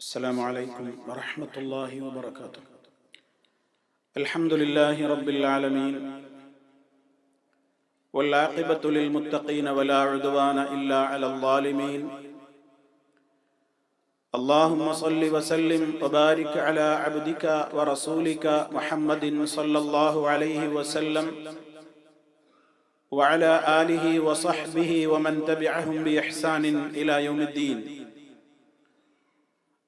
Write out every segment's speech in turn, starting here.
السلام عليكم ورحمة الله وبركاته. الحمد لله رب العالمين. والعاقبة للمتقين ولا عدوان إلا على الظالمين. اللهم صل وسلم وبارك على عبدك ورسولك محمد صلى الله عليه وسلم. وعلى آله وصحبه ومن تبعهم بإحسان إلى يوم الدين.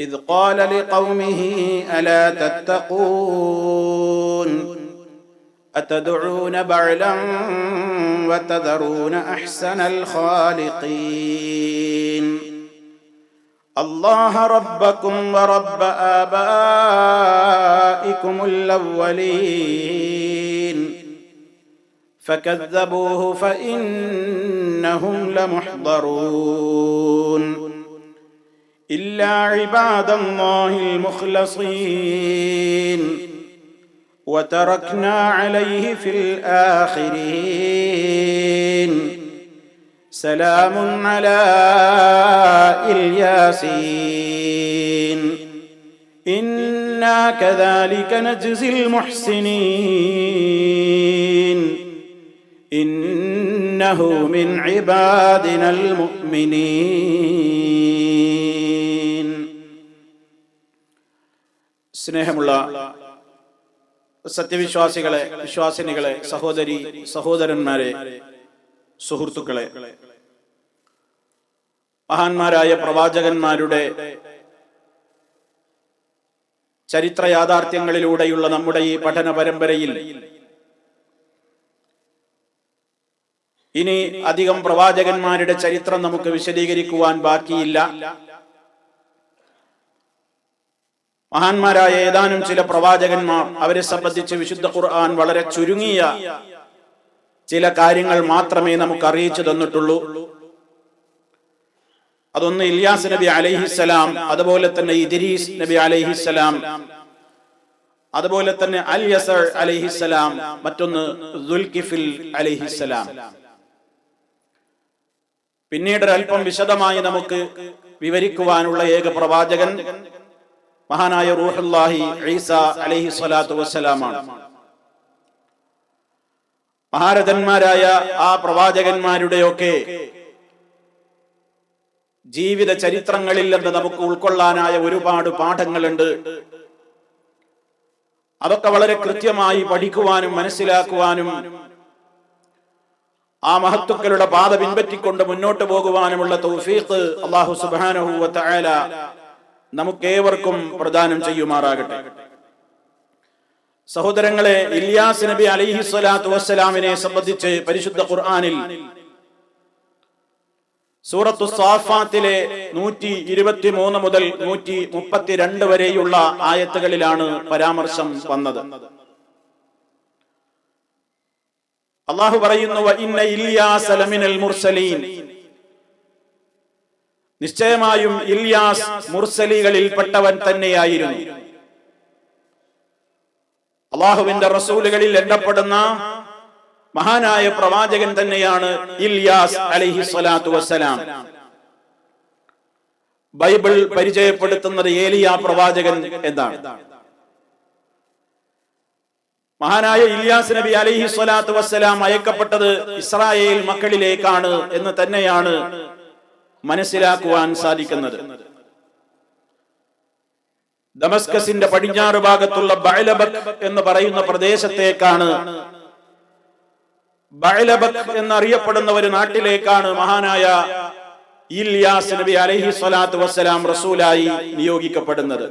إذ قال لقومه ألا تتقون؟ أتدعون بعلا وتذرون أحسن الخالقين؟ الله ربكم ورب آبائكم الأولين. فكذبوه فإنهم لمحضرون. إلا عباد الله المخلصين. وتركنا عليه في الآخرين. سلام على إلياسين. إنا كذلك نجزي المحسنين. إنه من عبادنا المؤمنين. സ്നേഹമുള്ള സത്യവിശ്വാസികളെ വിശ്വാസിനികളെ സഹോദരി സഹോദരന്മാരെ സുഹൃത്തുക്കളെ മഹാന്മാരായ പ്രവാചകന്മാരുടെ ചരിത്ര യാഥാർത്ഥ്യങ്ങളിലൂടെയുള്ള നമ്മുടെ ഈ പഠന പരമ്പരയിൽ ഇനി അധികം പ്രവാചകന്മാരുടെ ചരിത്രം നമുക്ക് വിശദീകരിക്കുവാൻ ബാക്കിയില്ല. മഹാന്മാരായ ഏതാനും ചില പ്രവാചകന്മാർ അവരെ സംബന്ധിച്ച് വിശുദ്ധ ഖുർആൻ വളരെ ചുരുങ്ങിയ ചില കാര്യങ്ങൾ മാത്രമേ നമുക്ക് അറിയിച്ചു തന്നിട്ടുള്ളൂ. അതൊന്ന് ഇല്യാസ് നബി അലൈഹിസ്സലാം അതുപോലെ തന്നെ ഇദ്രീസ് നബി അലൈഹിസ്സലാം അതുപോലെ തന്നെ അൽ യസർ അലൈഹിസ്സലാം മറ്റൊന്ന് ദുൽകിഫിൽ അലൈഹിസ്സലാം പിന്നീട് ഒരല്പം വിശദമായി നമുക്ക് വിവരിക്കുവാനുള്ള ഏക പ്രവാചകൻ മഹാനായ റൂഹുല്ലാഹി ഈസ അലഹി സ്വലാത്തു വസ്സലാമാണ്. മഹാരഥന്മാരായ ആ പ്രവാചകന്മാരുടെയൊക്കെ ജീവിത ചരിത്രങ്ങളിൽ നിന്ന് നമുക്ക് ഉൾക്കൊള്ളാനായ ഒരുപാട് പാഠങ്ങളുണ്ട്. അതൊക്കെ വളരെ കൃത്യമായി പഠിക്കുവാനും മനസ്സിലാക്കുവാനും ആ മഹത്തുക്കളുടെ പാത പിൻപറ്റിക്കൊണ്ട് മുന്നോട്ട് പോകുവാനുമുള്ള തൗഫീഖ് അള്ളാഹു സുബാനഹു വതആല നമുക്കേവർക്കും പ്രദാനം ചെയ്യുമാറാകട്ടെ. സഹോദരങ്ങളെ ഇല്യാസ് നബി അലിഹി സ്വലാത്തു വസ്സലാമിനെ സംബന്ധിച്ച് പരിശുദ്ധ ഖുർആാനിൽ സൂറത്തു സാഫാത്തിലെ നൂറ്റി ഇരുപത്തി മൂന്ന് മുതൽ നൂറ്റി മുപ്പത്തിരണ്ട് വരെയുള്ള ആയത്തുകളിലാണ് പരാമർശം വന്നത്. അള്ളാഹു പറയുന്നു ഇന്ന ഇല്യാസ് ലമിനൽ മുർസലീൻ നിശ്ചയമായും ഇല്യാസ് മുർസലികളിൽപ്പെട്ടവൻ തന്നെയായിരുന്നു. അള്ളാഹുവിന്റെ റസൂലുകളിൽ എണ്ണപ്പെടുന്ന മഹാനായ പ്രവാചകൻ തന്നെയാണ് ഇല്യാസ് അലഹി സ്വലാത്തു വസ്സലാം. ബൈബിൾ പരിചയപ്പെടുത്തുന്നത് ഏലിയ പ്രവാചകൻ എന്താണ് മഹാനായ ഇല്യാസ് നബി അലിഹി സ്വലാത്തു വസ്സലാം അയക്കപ്പെട്ടത് ഇസ്രായേൽ മക്കളിലേക്കാണ് എന്ന് തന്നെയാണ് മനസ്സിലാക്കുവാൻ സാധിക്കുന്നത്. ദമസ്കസിന്റെ പടിഞ്ഞാറ് ഭാഗത്തുള്ള ബൈലബക് എന്ന് പറയുന്ന പ്രദേശത്തേക്കാണ് ബൈലബക് എന്നറിയപ്പെടുന്ന ഒരു നാട്ടിലേക്കാണ് മഹാനായ ഇല്യാസ് നബി അലഹി സ്വലാത്തു വസ്സലാം റസൂലായി നിയോഗിക്കപ്പെടുന്നത്.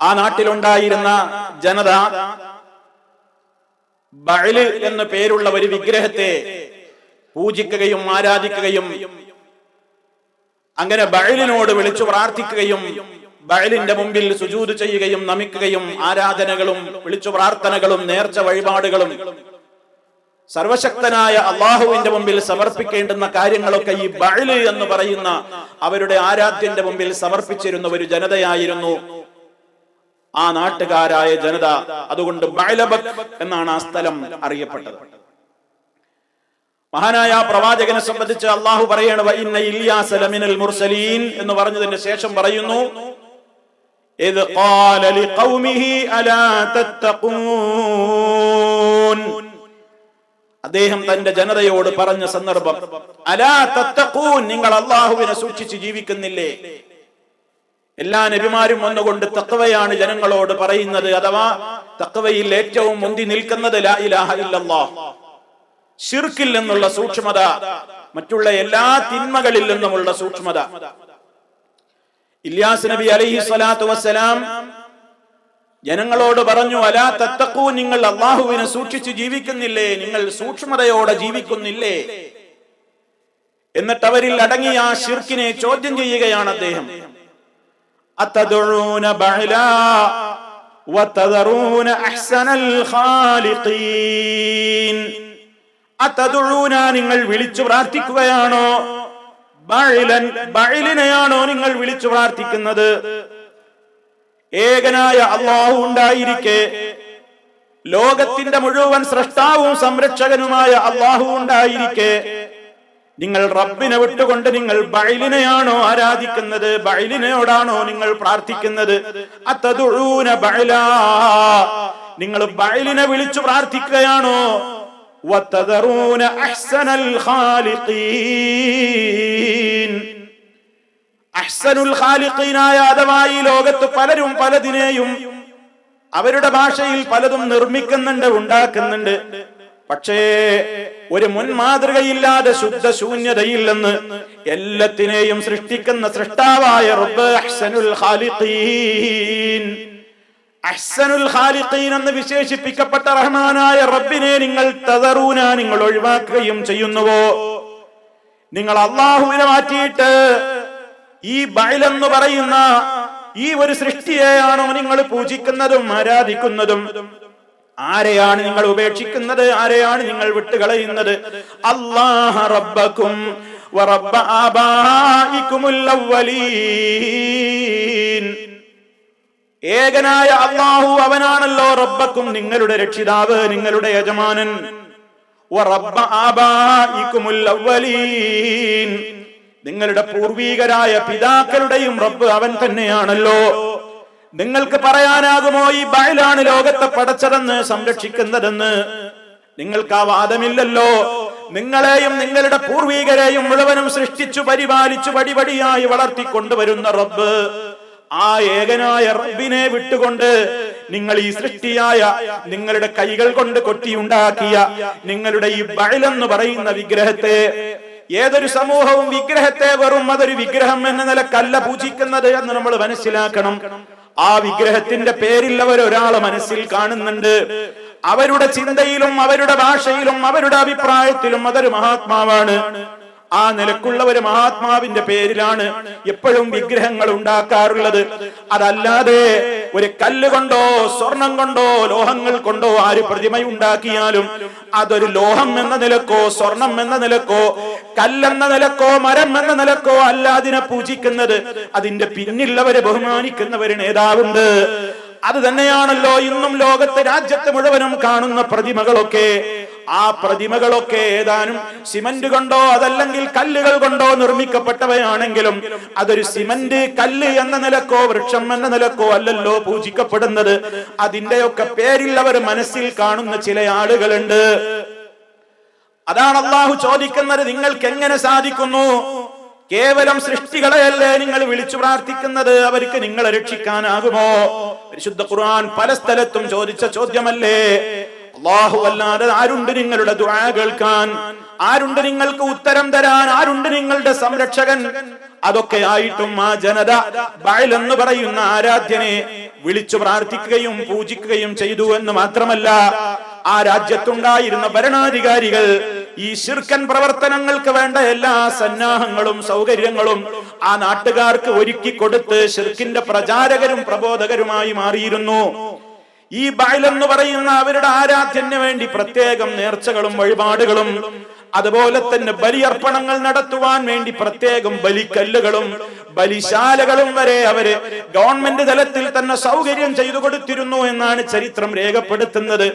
ആ നാട്ടിലുണ്ടായിരുന്ന ജനത ബൈൽ എന്ന് പേരുള്ള ഒരു വിഗ്രഹത്തെ പൂജിക്കുകയും ആരാധിക്കുകയും അങ്ങനെ ബഴലിനോട് വിളിച്ചു പ്രാർത്ഥിക്കുകയും ബഅലിന്റെ മുമ്പിൽ സുജൂത് ചെയ്യുകയും നമിക്കുകയും ആരാധനകളും വിളിച്ചു പ്രാർത്ഥനകളും നേർച്ച വഴിപാടുകളും സർവശക്തനായ അള്ളാഹുവിന്റെ മുമ്പിൽ സമർപ്പിക്കേണ്ടുന്ന കാര്യങ്ങളൊക്കെ ഈ ബഴൽ എന്ന് പറയുന്ന അവരുടെ ആരാധ്യന്റെ മുമ്പിൽ സമർപ്പിച്ചിരുന്ന ഒരു ജനതയായിരുന്നു ആ നാട്ടുകാരായ ജനത. അതുകൊണ്ട് ബഅലബക് എന്നാണ് ആ സ്ഥലം അറിയപ്പെട്ടത്. മഹാനായ ആ പ്രവാചകനെ സംബന്ധിച്ച് അള്ളാഹു പറയാണ് "വ ഇന്ന ഇല്യാസ ലമിനൽ മുർസലീൻ എന്ന് പറഞ്ഞതിന് ശേഷം പറയുന്നു إذ قال لقومه ألا تتقون അദ്ദേഹം തന്റെ ജനതയോട് പറഞ്ഞ സന്ദർഭം അലാ തത്തഖൂൻ നിങ്ങൾ അള്ളാഹുവിനെ സൂക്ഷിച്ച് ജീവിക്കുന്നില്ലേ എല്ലാ നബിമാരും വന്നുകൊണ്ട് തക്കവയാണ് ജനങ്ങളോട് പറയുന്നത് അഥവാ തക്കവയിൽ ഏറ്റവും മുന്തി നിൽക്കുന്നത് ലാ ഇലാഹ ഇല്ലല്ലാഹ് ഷിർക്കിൽ നിന്നുള്ള സൂക്ഷ്മത മറ്റുള്ള എല്ലാ തിന്മകളിൽ നിന്നുമുള്ള സൂക്ഷ്മത. ഇല്യാസ് നബി അലൈഹി സ്വലാത്തു വസ്സലാം ജനങ്ങളോട് പറഞ്ഞു അലാ തത്തക്കൂ നിങ്ങൾ അള്ളാഹുവിനെ സൂക്ഷിച്ച് ജീവിക്കുന്നില്ലേ? നിങ്ങൾ സൂക്ഷ്മതയോടെ ജീവിക്കുന്നില്ലേ? എന്നിട്ട് അവരിൽ അടങ്ങിയ ആ ഷിർക്കിനെ ചോദ്യം ചെയ്യുകയാണ് അദ്ദേഹം. അത്തദുഊന അത്തദുഊന നിങ്ങൾ വിളിച്ചു പ്രാർത്ഥിക്കുകയാണോ? ബഴിലൻ ബഴിലിനെയാണോ നിങ്ങൾ വിളിച്ചു പ്രാർത്ഥിക്കുന്നത്? ഏകനായ അള്ളാഹു ഉണ്ടായിരിക്കെ. ലോകത്തിന്റെ മുഴുവൻ സൃഷ്ടാവും സംരക്ഷകനുമായ അള്ളാഹു ഉണ്ടായിരിക്കെ. നിങ്ങൾ റബ്ബിനെ വിട്ടുകൊണ്ട് നിങ്ങൾ ബൈലിനെയാണോ ആരാധിക്കുന്നത്? ബൈലിനെയോടാണോ നിങ്ങൾ പ്രാർത്ഥിക്കുന്നത്? അത്തതുഴൂന ബൈലാ നിങ്ങൾ ബൈലിനെ വിളിച്ചു പ്രാർത്ഥിക്കുകയാണോ? അഹ്സനൽ അഹ്സനുൽ ഖാലിഖീനായ അഥവാ ഈ ലോകത്ത് പലരും പലതിനെയും അവരുടെ ഭാഷയിൽ പലതും നിർമ്മിക്കുന്നുണ്ട് ഉണ്ടാക്കുന്നുണ്ട്. പക്ഷേ ഒരു മുൻമാതൃകയില്ലാതെ ശുദ്ധ ശൂന്യതയില്ലെന്ന് എല്ലാത്തിനെയും സൃഷ്ടിക്കുന്ന സൃഷ്ടാവായ റബ്ബ് അഹ്സനുൽ ഖാലിഖീൻ. അഹ്സനുൽ ഖാലിഖീൻ എന്ന് വിശേഷിപ്പിക്കപ്പെട്ട റഹ്മാനായ റബ്ബിനെ നിങ്ങൾ തദറൂന നിങ്ങൾ ഒഴിവാക്കുകയും ചെയ്യുന്നുവോ? നിങ്ങൾ അള്ളാഹുവിനെ മാറ്റിയിട്ട് ഈ ബൈലെന്ന് പറയുന്ന ഈ ഒരു സൃഷ്ടിയെയാണോ നിങ്ങൾ പൂജിക്കുന്നതും ആരാധിക്കുന്നതും? ആരെയാണ് നിങ്ങൾ ഉപേക്ഷിക്കുന്നത്? ആരെയാണ് നിങ്ങൾ വിട്ടുകളയുന്നത്? അള്ളാഹ റബ്ബക്കും വറബ്ബ ആബായിക്കുമുൽ അവ്വലീൻ. ഏകനായ അള്ളാഹു അവനാണല്ലോ റബ്ബക്കും നിങ്ങളുടെ രക്ഷിതാവ് നിങ്ങളുടെ യജമാനൻ. നിങ്ങളുടെ പൂർവീകരായ പിതാക്കളുടെയും റബ്ബ് അവൻ തന്നെയാണല്ലോ. നിങ്ങൾക്ക് പറയാനാകുമോ ഈ ബയലാണ് ലോകത്തെ പടച്ചതെന്ന് സംരക്ഷിക്കുന്നതെന്ന്? നിങ്ങൾക്ക് ആ വാദമില്ലല്ലോ. നിങ്ങളെയും നിങ്ങളുടെ പൂർവീകരെയും മുഴുവനും സൃഷ്ടിച്ചു പരിപാലിച്ചു പടിപടിയായി വളർത്തിക്കൊണ്ടുവരുന്ന റബ്ബ്. ആ ഏകനായ റബ്ബിനെ വിട്ടുകൊണ്ട് നിങ്ങൾ ഈ സൃഷ്ടിയായ നിങ്ങളുടെ കൈകൾ കൊണ്ട് കൊട്ടിയുണ്ടാക്കിയ നിങ്ങളുടെ ഈ ബഴലെന്ന് പറയുന്ന വിഗ്രഹത്തെ ഏതൊരു സമൂഹവും വിഗ്രഹത്തെ വെറും അതൊരു വിഗ്രഹം എന്ന നിലക്കല്ല പൂജിക്കുന്നത് എന്ന് നമ്മൾ മനസ്സിലാക്കണം. ആ വിഗ്രഹത്തിന്റെ പേരിൽ അവർ ഒരാളെ മനസ്സിൽ കാണുന്നുണ്ട്. അവരുടെ ചിന്തയിലും അവരുടെ ഭാഷയിലും അവരുടെ അഭിപ്രായത്തിലും അതൊരു മഹാത്മാവാണ്. ആ നിലക്കുള്ള ഒരു മഹാത്മാവിന്റെ പേരിലാണ് എപ്പോഴും വിഗ്രഹങ്ങൾ ഉണ്ടാക്കാറുള്ളത്. അതല്ലാതെ ഒരു കല്ല് കൊണ്ടോ സ്വർണം കൊണ്ടോ ലോഹങ്ങൾ കൊണ്ടോ ആര് പ്രതിമ ഉണ്ടാക്കിയാലും അതൊരു ലോഹം എന്ന നിലക്കോ സ്വർണം എന്ന നിലക്കോ കല്ലെന്ന നിലക്കോ മരം എന്ന നിലക്കോ അല്ല അതിനെ പൂജിക്കുന്നത്. അതിന്റെ പിന്നിലുള്ളവരെ ബഹുമാനിക്കുന്നവര് നേതാവുണ്ട്. അത് തന്നെയാണല്ലോ ഇന്നും ലോകത്തെ രാജ്യത്ത് മുഴുവനും കാണുന്ന പ്രതിമകളൊക്കെ. ആ പ്രതിമകളൊക്കെ ഏതാനും സിമന്റ് കൊണ്ടോ അതല്ലെങ്കിൽ കല്ലുകൾ കൊണ്ടോ നിർമ്മിക്കപ്പെട്ടവയാണെങ്കിലും അതൊരു സിമന്റ് കല്ല് എന്ന നിലക്കോ വൃക്ഷം എന്ന നിലക്കോ അല്ലല്ലോ പൂജിക്കപ്പെടുന്നത്. അതിന്റെയൊക്കെ പേരിൽ അവർ മനസ്സിൽ കാണുന്ന ചില ആളുകളുണ്ട്. അതാണ് അള്ളാഹു ചോദിക്കുന്നത് നിങ്ങൾക്ക് എങ്ങനെ സാധിക്കുന്നു? കേവലം സൃഷ്ടികളെയല്ലേ നിങ്ങൾ വിളിച്ചു പ്രാർത്ഥിക്കുന്നത്? അവർക്ക് നിങ്ങളെ രക്ഷിക്കാനാകുമോ? പരിശുദ്ധ ഖുർആൻ പല സ്ഥലത്തും ചോദിച്ച ചോദ്യമല്ലേ? അള്ളാഹു അല്ലാതെ ആരുണ്ട് നിങ്ങളുടെ ദുആ കേൾക്കാൻ? ആരുണ്ട് നിങ്ങൾക്ക് ഉത്തരം തരാൻ? ആരുണ്ട് നിങ്ങളുടെ സംരക്ഷകൻ? അതൊക്കെ ആയിട്ടും ആ ജനത ബയൽ എന്ന് പറയുന്ന ആരാധ്യനെ വിളിച്ചു പ്രാർത്ഥിക്കുകയും പൂജിക്കുകയും ചെയ്തു എന്ന് മാത്രമല്ല ആ രാജ്യത്തുണ്ടായിരുന്ന ഭരണാധികാരികൾ ഈ ശിർക്കൻ പ്രവർത്തനങ്ങൾക്ക് വേണ്ട എല്ലാ സന്നാഹങ്ങളും സൗകര്യങ്ങളും ആ നാട്ടുകാർക്ക് ഒരുക്കി കൊടുത്ത് ഷിർക്കിന്റെ പ്രചാരകരും പ്രബോധകരുമായി മാറിയിരുന്നു. ഈ ബൈൽ എന്ന് പറയുന്ന അവരുടെ ആരാധ്യന് വേണ്ടി പ്രത്യേകം നേർച്ചകളും വഴിപാടുകളും അതുപോലെ തന്നെ ബലിയർപ്പണങ്ങൾ നടത്തുവാൻ വേണ്ടി പ്രത്യേകം ബലിക്കല്ലുകളും ബലിശാലകളും വരെ അവർ ഗവൺമെന്റ് തലത്തിൽ തന്നെ സൗകര്യം ചെയ്തു കൊടുത്തിരുന്നു എന്നാണ് ചരിത്രം രേഖപ്പെടുത്തുന്നത്.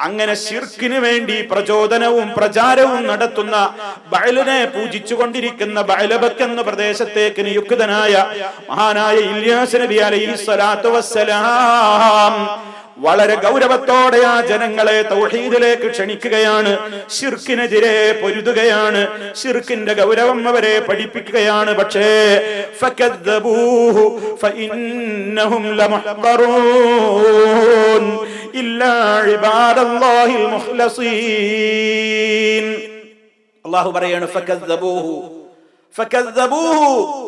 അങ്ങനെ ഷിർക്കിന് വേണ്ടി പ്രചോദനവും പ്രചാരവും നടത്തുന്ന ബയലിനെ പൂജിച്ചുകൊണ്ടിരിക്കുന്ന ബയലബക്ക് എന്ന പ്രദേശത്തേക്ക് നിയുക്തനായ മഹാനായ ഇല്യാസ് നബി അലൈഹി സ്വലാത്തു വസ്സലാം വളരെ ഗൗരവത്തോടെ ആ ജനങ്ങളെ തൗഹീദിലേക്ക് ക്ഷണിക്കുകയാണ്. ഷിർക്കിനെതിരെ പൊരുതുകയാണ്. ഷിർക്കിന്റെ ഗൗരവം അവരെ പഠിപ്പിക്കുകയാണ്. പക്ഷേ അള്ളാഹു പറയാണ്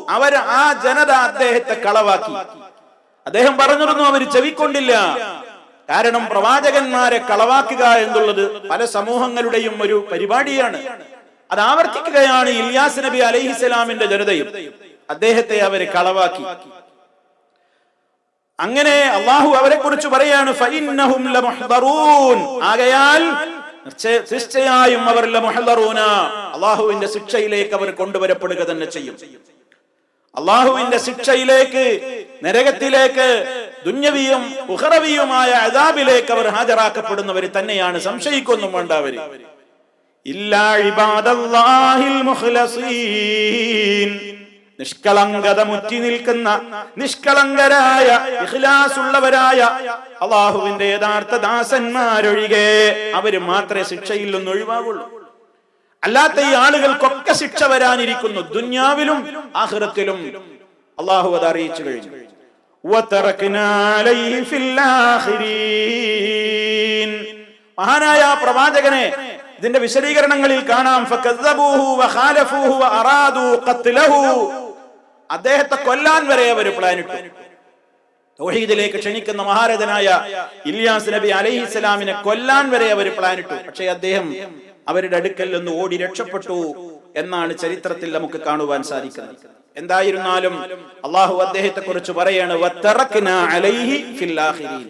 അവർ ആ ജനത അദ്ദേഹത്തെ കളവാക്കി. അദ്ദേഹം പറഞ്ഞിരുന്നു അവർ ചെവിക്കൊണ്ടില്ല. കാരണം പ്രവാചകന്മാരെ കളവാക്കുക എന്നുള്ളത് പല സമൂഹങ്ങളുടെയും ഒരു പരിപാടിയാണ്. അത് ആവർത്തിക്കുകയാണ് ഇല്യാസ് നബി അലൈഹിസ്സലാമിന്റെ ജനതയും. അദ്ദേഹത്തെ അവരെ കളവാക്കി. അങ്ങനെ അള്ളാഹു അവരെ കുറിച്ച് പറയാണ് ആകയാൽ തീർച്ചയായും അവർ അള്ളാഹുവിന്റെ ശിക്ഷയിലേക്ക് അവർ കൊണ്ടുവരപ്പെടുക തന്നെ ചെയ്യും. അള്ളാഹുവിന്റെ ശിക്ഷയിലേക്ക് നരകത്തിലേക്ക് ദുഞ്ഞവിയും ഉഹറവിയുമായ അതാബിലേക്ക് അവർ ഹാജരാക്കപ്പെടുന്നവർ തന്നെയാണ്. സംശയിക്കൊന്നും വേണ്ട അവർ. നിഷ്കളങ്കത മുറ്റി നിൽക്കുന്ന നിഷ്കളങ്കരായ ഇഖ്ലാസുള്ളവരായ അള്ളാഹുവിന്റെ യഥാർത്ഥ ദാസന്മാരൊഴികെ അവർ മാത്രമേ ശിക്ഷയിൽ നിന്ന് ഒഴിവാകുള്ളൂ. അല്ലാത്ത ഈ ആളുകൾക്കൊക്കെ ശിക്ഷ വരാനിരിക്കുന്നു. ദുന്യാവിലും ആഹൃത്തിലും അള്ളാഹു അത് അറിയിച്ചു കഴിഞ്ഞു. മഹാനായ പ്രവാചകനെ ഇതിന്റെ വിശദീകരണങ്ങളിൽ കാണാം. അദ്ദേഹത്തെ കൊല്ലാൻ വരെ അവർ പ്ലാനിട്ടു തൗഹീദിലേക്ക് ക്ഷണിക്കുന്ന മഹാരഥനായ ഇല്യാസ് നബി അലൈഹി ഇസ്ലാമിനെ കൊല്ലാൻ വരെ അവർ പ്ലാനിട്ടു പക്ഷേ അദ്ദേഹം അവരുടെ അടുക്കൽ നിന്ന് ഓടി രക്ഷപ്പെട്ടു എന്നാണ് ചരിത്രത്തിൽ നമുക്ക് കാണുവാൻ സാധിക്കുന്നത്. എന്തായിരുന്നാലും അള്ളാഹു അദ്ദേഹത്തെ കുറിച്ച് പറയാണ് അലൈഹി ഫിൽ ആഖിരീൻ."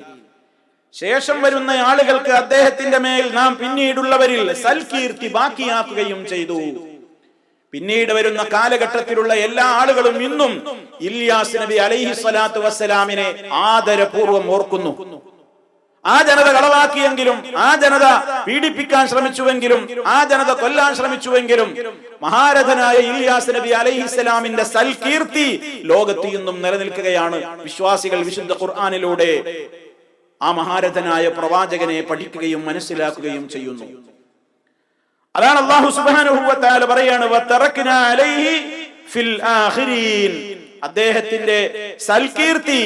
ശേഷം വരുന്ന ആളുകൾക്ക് അദ്ദേഹത്തിന്റെ മേൽ നാം പിന്നീടുള്ളവരിൽ സൽകീർത്തി ബാക്കിയാക്കുകയും ചെയ്തു പിന്നീട് വരുന്ന കാലഘട്ടത്തിലുള്ള എല്ലാ ആളുകളും ഇന്നും ഇല്യാസ് നബി അലൈഹി സ്വലാത്തു വസ്സലാമിനെ ആദരപൂർവം ഓർക്കുന്നു ആ ജനത കളവാക്കിയെങ്കിലും ആ ജനത പീഡിപ്പിക്കാൻ ശ്രമിച്ചുവെങ്കിലും ആ ജനത കൊല്ലാൻ ശ്രമിച്ചുവെങ്കിലും മഹാരഥനായ ഇലിയാസ് നബി അലൈഹിസ്സലാമിന്റെ സൽകീർത്തി ലോകത്ത് ഇന്നും നിലനിൽക്കുകയാണ് വിശ്വാസികൾ വിശുദ്ധ ഖുർആാനിലൂടെ ആ മഹാരഥനായ പ്രവാചകനെ പഠിക്കുകയും മനസ്സിലാക്കുകയും ചെയ്യുന്നു അതാണ് അള്ളാഹു സുബാനുഭവത്താൽ പറയാണ് "വതറക്നാ അലൈഹി ഫിൽ ആഖിരീൻ." അദ്ദേഹത്തിന്റെ സൽകീർത്തി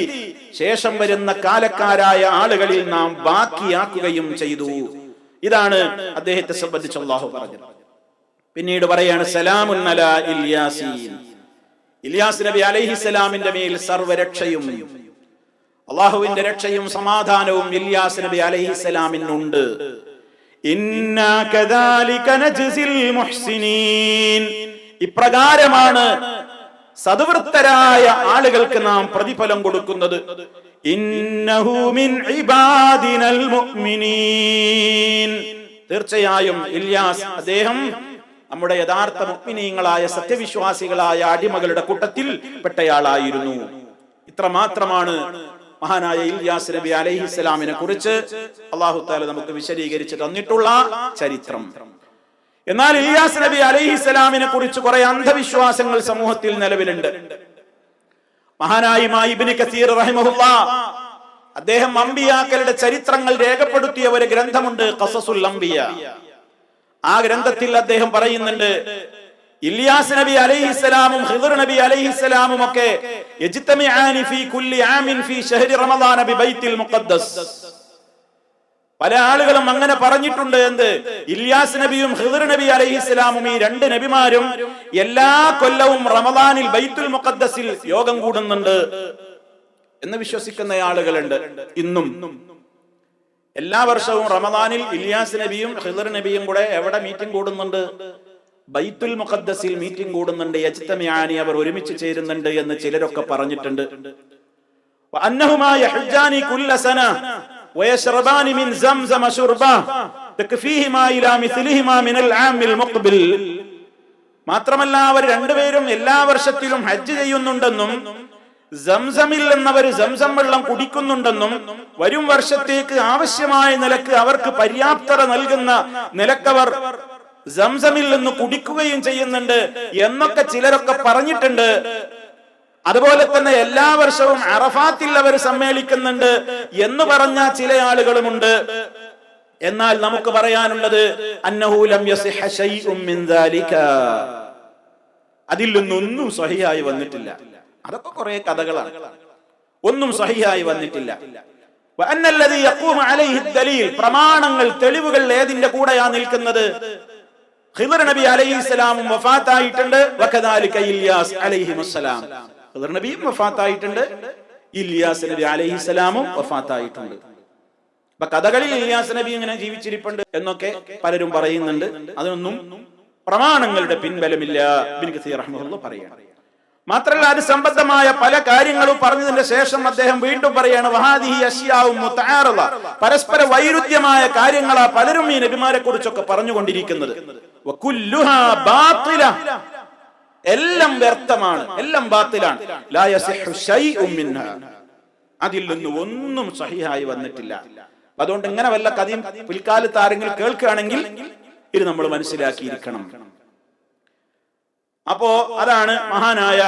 ശേഷം വരുന്ന കാലക്കാരായ ആളുകളിൽ നാം ബാക്കിയാക്കുകയും ചെയ്തു. ഇതാണ് അദ്ദേഹത്തെ സംബന്ധിച്ച് അള്ളാഹു പറഞ്ഞത്. പിന്നീട് പറയാണ് സലാമുന്നല ഇല്യാസീൻ. ഇല്യാസ് നബി അലൈഹിസ്സലാമിന്റെ മേൽ സർവരക്ഷയും അള്ളാഹുവിന്റെ രക്ഷയും സമാധാനവും ഇല്യാസ് നബി അലൈഹിസ്സലാമിനുണ്ട് ഇപ്രകാരമാണ് സദ്വൃത്തരായ ആളുകൾക്ക് നാം പ്രതിഫലം കൊടുക്കുന്നത്. തീർച്ചയായും ഇല്യാസ് അദ്ദേഹം നമ്മുടെ യഥാർത്ഥ മുഅ്മിനീങ്ങളായ സത്യവിശ്വാസികളായ അടിമകളുടെ കൂട്ടത്തിൽ പെട്ടയാളായിരുന്നു. ഇത്ര മാത്രമാണ് മഹാനായ ഇല്യാസ് നബി അലൈഹിസ്സലാമിനെ കുറിച്ച് അള്ളാഹു താല നമുക്ക് വിശദീകരിച്ച് തന്നിട്ടുള്ള ചരിത്രം. എന്നാൽ ഇലിയാസ് നബി അലൈഹിസ്സലാമിനെ കുറിച്ച് കുറെ അന്ധവിശ്വാസങ്ങൾ സമൂഹത്തിൽ നിലവിലുണ്ട്. മഹാനായ കസീർ റഹിമഹുല്ല അദ്ദേഹം അമ്പിയാക്കളുടെ ചരിത്രങ്ങൾ രേഖപ്പെടുത്തിയ ഒരു ഗ്രന്ഥമുണ്ട് കസസുൽ അമ്പിയ ആ ഗ്രന്ഥത്തിൽ അദ്ദേഹം പറയുന്നുണ്ട് ഇല്യാസ് നബി അലൈഹിസ്സലാമും ഹിദർ നബി അലൈഹിസ്സലാമും ഒക്കെ യജ്തമിആനി ഫീ കുല്ലി ആമിൻ ഫീ റമദാൻ ബൈത്തിൽ മുഖദ്ദസ്. പല ആളുകളും അങ്ങനെ പറഞ്ഞിട്ടുണ്ട് എന്ത്? ഇല്യാസ് നബിയും ഹിദർ നബി അലഹിസ്ലാമും ഈ രണ്ട് നബിമാരും എല്ലാ കൊല്ലവും റമദാനിൽ ബൈത്തുൽ മുഖദ്സിൽ യോഗം കൂടുന്നുണ്ട് എന്ന് വിശ്വസിക്കുന്ന ആളുകളുണ്ട് ഇന്നും. എല്ലാ വർഷവും റമദാനിൽ ഇലിയാസ് നബിയും ഹിദർ നബിയും കൂടെ എവിടെ മീറ്റിംഗ് കൂടുന്നുണ്ട്? ബൈത്തുൽ മുഖദ്സിൽ മീറ്റിംഗ് കൂടുന്നുണ്ട്. യജ്തമിയാനി അവർ ഒരുമിച്ച് ചേരുന്നുണ്ട് എന്ന് ചിലരൊക്കെ പറഞ്ഞിട്ടുണ്ട്. അന്നഹുമായ ويشربان من زمزم شربة تكفيهما إلى مثلهما من العام المقبل മാത്രമല്ല അവർ രണ്ടുപേരും എല്ലാ വർഷത്തിലും ഹജ്ജ് ചെയ്യുന്നുണ്ടെന്നും സംസമിൽ എന്നവർ സംസം വെള്ളം കുടിക്കുന്നുണ്ടെന്നും വരും വർഷത്തേക്ക് ആവശ്യമായ നിലക്ക് അവർക്ക് പര്യാപ്തത നൽകുന്ന നിലക്കവർ സംസമിൽ നിന്ന് കുടിക്കുകയും ചെയ്യുന്നുണ്ട് എന്നൊക്കെ ചിലരൊക്കെ പറഞ്ഞിട്ടുണ്ട് അതുപോലെ തന്നെ എല്ലാ വർഷവും അറഫാത്തിൽ അവർ സമ്മേളിക്കുന്നുണ്ട് എന്ന് പറഞ്ഞ ചില ആളുകളുമുണ്ട്. എന്നാൽ നമുക്ക് പറയാനുള്ളത് അന്നഹൂലം. അതിൽ നിന്നൊന്നും സഹിയായി വന്നിട്ടില്ല. അതൊക്കെ കുറെ കഥകളാണ്. ഒന്നും സഹിയായി വന്നിട്ടില്ല. അലൈഹി പ്രമാണങ്ങൾ തെളിവുകൾ ഏതിന്റെ കൂടെയാ നിൽക്കുന്നത്? ഖിദർ നബി അലൈഹിസ്സലാമും വഫാത്തായിട്ടുണ്ട്. വകദാലിക ഇല്യാസ് ഖിദർ നബിയും വഫാത്തായിട്ടുണ്ട്. ഇല്യാസ് നബി അലൈഹിസ്സലാമും വഫാത്തായിട്ടുണ്ട്. അപ്പൊ കഥകളിൽ ഇല്യാസ് നബി ഇങ്ങനെ ജീവിച്ചിരിപ്പുണ്ട് എന്നൊക്കെ പലരും പറയുന്നുണ്ട്. അതിനൊന്നും പ്രമാണങ്ങളുടെ പിൻബലമില്ല. പറയാണ് മാത്രമല്ല അത് സംബന്ധമായ പല കാര്യങ്ങളും പറഞ്ഞതിന്റെ ശേഷം അദ്ദേഹം വീണ്ടും പറയാണ് വഹാദിഹി പരസ്പര വൈരുദ്ധ്യമായ കാര്യങ്ങളാ പലരും ഈ നബിമാരെ കുറിച്ചൊക്കെ പറഞ്ഞുകൊണ്ടിരിക്കുന്നത് എല്ലാം വ്യർത്ഥമാണ് എല്ലാം ബാത്തിലാണ്. അതിൽ നിന്ന് ഒന്നും സഹിഹായി വന്നിട്ടില്ല. അതുകൊണ്ട് ഇങ്ങനെ വല്ല കഥയും പിൽക്കാലത്ത് ആരെങ്കിലും കേൾക്കുകയാണെങ്കിൽ ഇത് നമ്മൾ മനസ്സിലാക്കിയിരിക്കണം. അപ്പോ അതാണ് മഹാനായ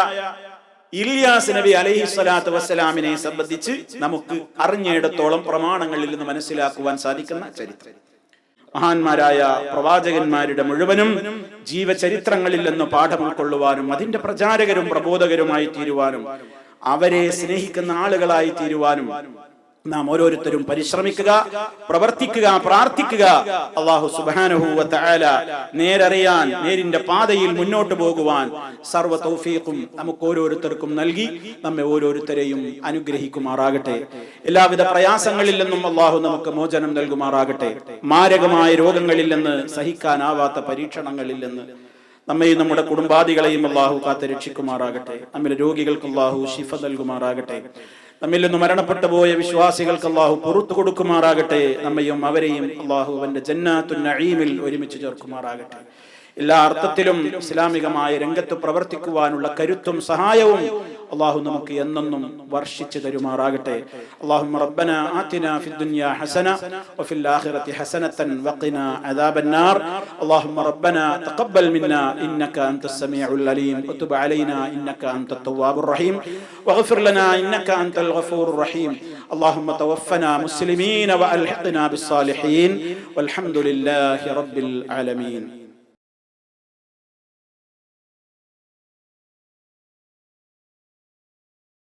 ഇലിയാസ് നബി അലൈഹി സ്വലാത്തു വസ്സലാമിനെ സംബന്ധിച്ച് നമുക്ക് അറിഞ്ഞിടത്തോളം പ്രമാണങ്ങളിൽ നിന്ന് മനസ്സിലാക്കുവാൻ സാധിക്കുന്ന ചരിത്രം. മഹാന്മാരായ പ്രവാചകന്മാരുടെ മുഴുവനും ജീവചരിത്രങ്ങളിൽ നിന്ന് പാഠം ഉൾക്കൊള്ളുവാനും അതിന്റെ പ്രചാരകരും പ്രബോധകരുമായി തീരുവാനും അവരെ സ്നേഹിക്കുന്ന ആളുകളായി തീരുവാനും നാം ഓരോരുത്തരും പരിശ്രമിക്കുക പ്രവർത്തിക്കുക പ്രാർത്ഥിക്കുക. അള്ളാഹു സുബാനഹുവ തആല നേരറിയാൻ നേരിന്റെ പാതയിൽ മുന്നോട്ട് പോകുവാൻ സർവ തൗഫീഖും നമുക്ക് ഓരോരുത്തർക്കും നൽകി നമ്മെ ഓരോരുത്തരെയും അനുഗ്രഹിക്കുമാറാകട്ടെ. എല്ലാവിധ പ്രയാസങ്ങളിൽ നിന്നും അള്ളാഹു നമുക്ക് മോചനം നൽകുമാറാകട്ടെ. മാരകമായ രോഗങ്ങളിൽ നിന്ന് സഹിക്കാനാവാത്ത പരീക്ഷണങ്ങളിൽ നിന്ന് നമ്മയും നമ്മുടെ കുടുംബാദികളെയും അള്ളാഹു കാത്ത് രക്ഷിക്കുമാറാകട്ടെ നമ്മുടെ രോഗികൾക്ക് അള്ളാഹു ശിഫ നൽകുമാറാകട്ടെ. നമ്മിൽ നിന്ന് മരണപ്പെട്ടു പോയ വിശ്വാസികൾക്ക് അള്ളാഹു പുറത്തു കൊടുക്കുമാറാകട്ടെ. നമ്മയും അവരെയും അള്ളാഹു അവന്റെ ജന്നാത്തു നഈമിൽ ഒരുമിച്ച് ചേർക്കുമാറാകട്ടെ. എല്ലാ അർത്ഥത്തിലും ഇസ്ലാമികമായ രംഗത്ത് പ്രവർത്തിക്കുവാനുള്ള കരുത്തും സഹായവും അള്ളാഹു നമുക്ക് എന്നെന്നും വർഷിച്ചു തരുമാറാകട്ടെ اللهم ربنا آتنا في الدنيا حسنة وفي الآخرة حسنة وقنا عذاب النار اللهم ربنا تقبل منا إنك أنت السميع العليم وتب علينا إنك أنت التواب الرحيم واغفر لنا إنك أنت الغفور الرحيم اللهم توفنا مسلمين وألحقنا بالصالحين والحمد لله رب العالمين